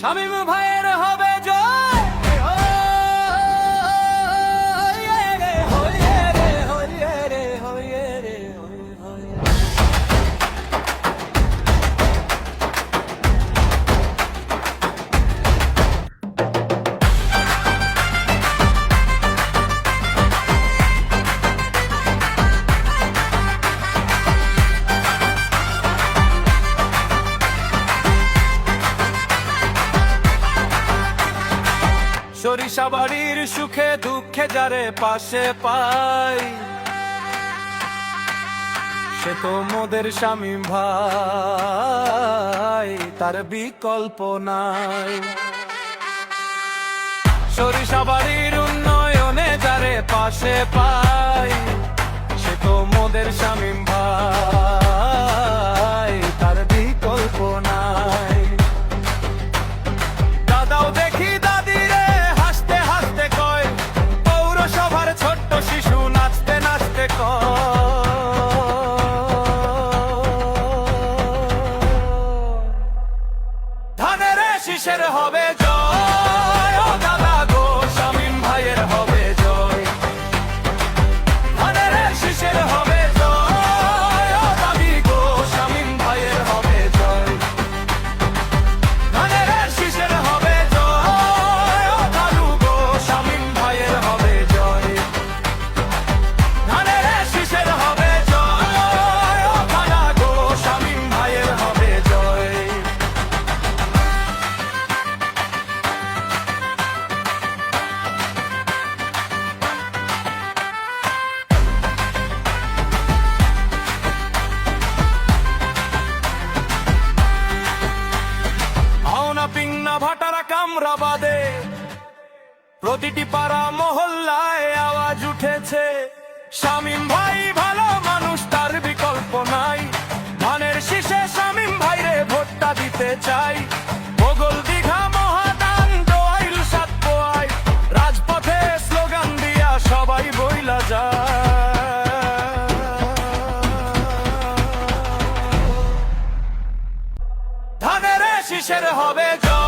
শামিম ভাইয়ের হবে জয়। সরিষা বাড়ির সুখে দুঃখে যারে পাশে পাই, সে তো মোদের স্বামী ভাই, তার বিকল্প নাই। সরিষা বাড়ির উন্নয়নে যারে পাশে পাই হবে জয়। ভাটারা কামরা বাদে প্রতিটি পাড়া মহল্লায় আওয়াজ উঠেছে। শামিম ভাই ভালো মানুষ, তার বিকল্প নাই। ধানের শীষে শামিম ভাইরে ভোটটা দিতে চাই। হবে জয়।